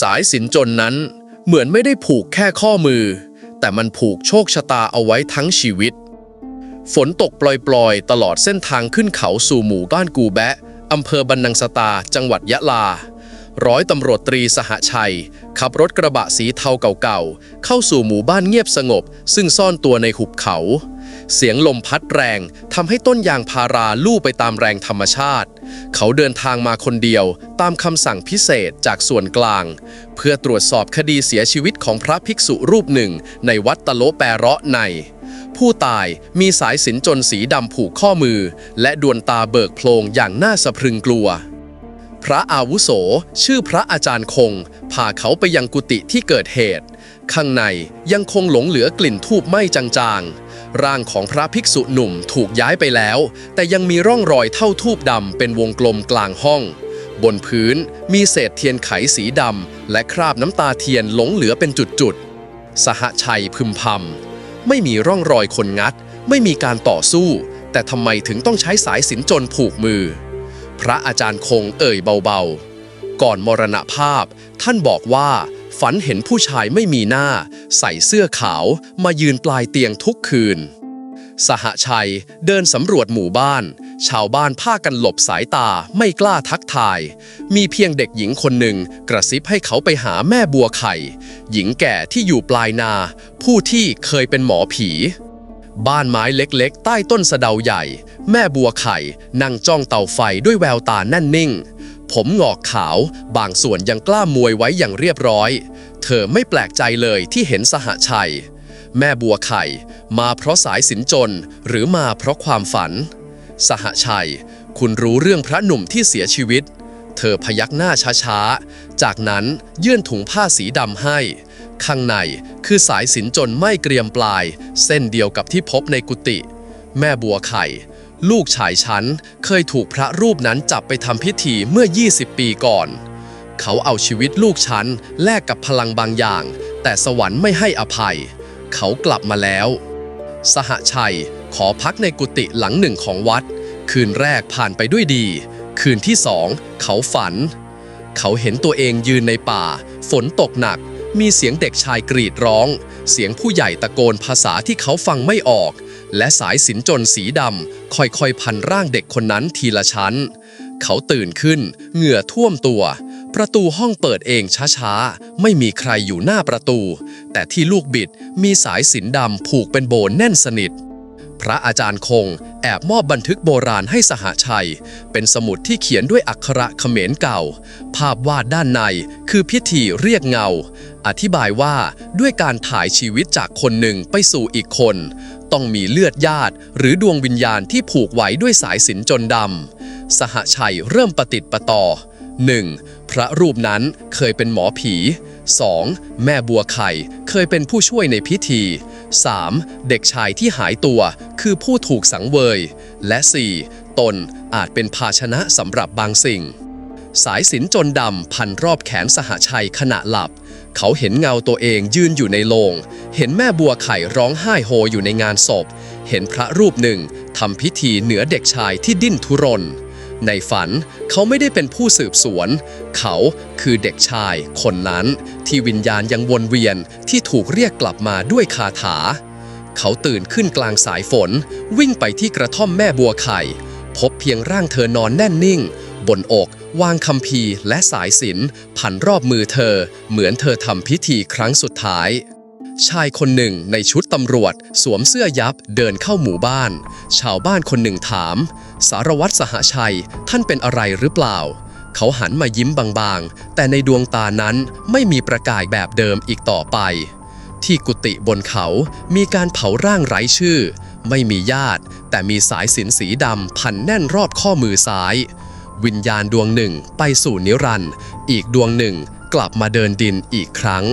สายสินจนนั้นเหมือนไม่ได้ผูกแค่ข้อมือ แต่มันผูกโชคชะตาเอาไว้ทั้งชีวิต ฝนตกปล่อยๆ ตลอดเส้นทางขึ้นเขาสู่หมู่บ้านกูแบะอำเภอบันนังสตา จังหวัดยะลา ร้อยตำรวจตรีสหชัย ขับรถกระบะสีเทาเก่าๆ เข้าสู่หมู่บ้านเงียบสงบ ซึ่งซ่อนตัวในหุบเขา เสียงลมพัดแรงทำให้ต้นยางพาราลู่ไปตามแรงธรรมชาติ เขาเดินทางมาคนเดียวตามคำสั่งพิเศษจากส่วนกลาง เพื่อตรวจสอบคดีเสียชีวิตของพระภิกษุรูปหนึ่ง ในวัดตะโลแปเราะใน ผู้ตายมีสายสินจนสีดำผูกข้อมือ และดวงตาเบิกโพลงอย่างน่าสะพรึงกลัวพระอาวุโส ชื่อพระอาจารย์คงพาเขาไปยังกุฏิที่เกิดเหตุ ข้างในยังคงหลงเหลือกลิ่นทูบไหม้จาง ร่างของพระภิกษุหนุ่มถูกย้ายไปแล้ว แต่ยังมีร่องรอยเท่าทูบดำเป็นวงกลมกลางห้อง บนพื้นมีเศษเทียนไขสีดำและคราบน้ำตาเทียนหลงเหลือเป็นจุดๆ สหชัยพึมพำไม่มีร่องรอยคนงัด ไม่มีการต่อสู้ แต่ทำไมถึงต้องใช้สายสินจนผูกมือ พระอาจารย์คงเอ่ยเบาๆ ก่อนมรณภาพท่านบอกว่า ฝันเห็นผู้ชายไม่มีหน้า ใส่เสื้อขาว มายืนปลายเตียงทุกคืน สหชัยเดินสำรวจหมู่บ้าน ชาวบ้านพากันหลบสายตาไม่กล้าทักทาย มีเพียงเด็กหญิงคนหนึ่งกระซิบให้เขาไปหาแม่บัวไข่ หญิงแก่ที่อยู่ปลายนา ผู้ที่เคยเป็นหมอผี บ้านไม้เล็กๆ ใต้ต้นสะเดาใหญ่ แม่บัวไข่นั่งจ้องเตาไฟด้วยแววตาแน่นนิ่ง ผมงอกขาว บางส่วนยังกล้ามวยไว้อย่างเรียบร้อย เธอไม่แปลกใจเลยที่เห็นสหชัย แม่บัวไข่ มาเพราะสายสินจน หรือมาเพราะความฝัน สหชัย คุณรู้เรื่องพระหนุ่มที่เสียชีวิต เธอพยักหน้าช้าๆ จากนั้นยื่นถุงผ้าสีดำให้ ข้างในคือสายสินจนไม่เกรียมปลาย เส้นเดียวกับที่พบในกุฏิแม่บัวไข่ ลูกชายฉันเคยถูกพระรูปนั้นจับไปทำพิธีเมื่อ 20 ปีก่อน เขาเอาชีวิตลูกฉันแลกกับพลังบางอย่าง แต่สวรรค์ไม่ให้อภัย เขากลับมาแล้ว สหชัยขอพักในกุฏิหลังหนึ่งของวัด คืนแรกผ่านไปด้วยดี คืนที่สองเขาฝัน เขาเห็นตัวเองยืนในป่า ฝนตกหนัก มีเสียงเด็กชายกรีดร้อง เสียงผู้ใหญ่ตะโกนภาษาที่เขาฟังไม่ออก และสายสินจนสีดำค่อยๆ พันร่างเด็กคนนั้นทีละชั้น เขาตื่นขึ้น เหงื่อท่วมตัว ประตูห้องเปิดเองช้าๆ ไม่มีใครอยู่หน้าประตู แต่ที่ลูกบิดมีสายสินดำผูกเป็นโบนแน่นสนิท พระอาจารย์คงแอบมอบบันทึกโบราณให้สหชัย เป็นสมุดที่เขียนด้วยอักขระเขมรเก่า ภาพวาดด้านในคือพิธีเรียกเงา อธิบายว่าด้วยการถ่ายชีวิตจากคนหนึ่งไปสู่อีกคน ต้องมีเลือดญาติ หรือดวงวิญญาณที่ผูกไว้ด้วยสายสิญจนดำ สหชัยเริ่มประติดประต่อ 1. พระรูปนั้นเคยเป็นหมอผี 2. แม่บัวไข่เคยเป็นผู้ช่วยในพิธี 3. เด็กชายที่หายตัวคือผู้ถูกสังเวย และ 4. ตนอาจเป็นภาชนะสำหรับบางสิ่ง สายสินจนดำพันรอบแขนสหชัยขณะหลับ เขาเห็นเงาตัวเองยืนอยู่ในโลง เห็นแม่บัวไข่ร้องไห้โฮอยู่ในงานศพ เห็นพระรูปหนึ่งทำพิธีเหนือเด็กชายที่ดิ้นทุรน ในฝันเขาไม่ได้เป็นผู้สืบสวน เขาคือเด็กชายคนนั้น ที่วิญญาณยังวนเวียนที่ถูกเรียกกลับมาด้วยคาถา เขาตื่นขึ้นกลางสายฝน วิ่งไปที่กระท่อมแม่บัวไข่ พบเพียงร่างเธอนอนแน่นนิ่ง บนอกวางคำพีและสายสิญจนพันรอบมือเธอ เหมือนเธอทำพิธีครั้งสุดท้าย ชายคนหนึ่งในชุดตำรวจ สวมเสื้อยับเดินเข้าหมู่บ้าน ชาวบ้านคนหนึ่งถาม สารวัตรสหชัยท่านเป็นอะไรหรือเปล่า เขาหันมายิ้มบางๆ แต่ในดวงตานั้นไม่มีประกายแบบเดิมอีกต่อไป ที่กุฏิบนเขามีการเผาร่างไร้ชื่อ ไม่มีญาติ แต่มีสายสินสีดำพันแน่นรอบข้อมือซ้าย วิญญาณดวงหนึ่งไปสู่นิรันด์อีกดวงหนึ่งกลับมาเดินดินอีกครั้ง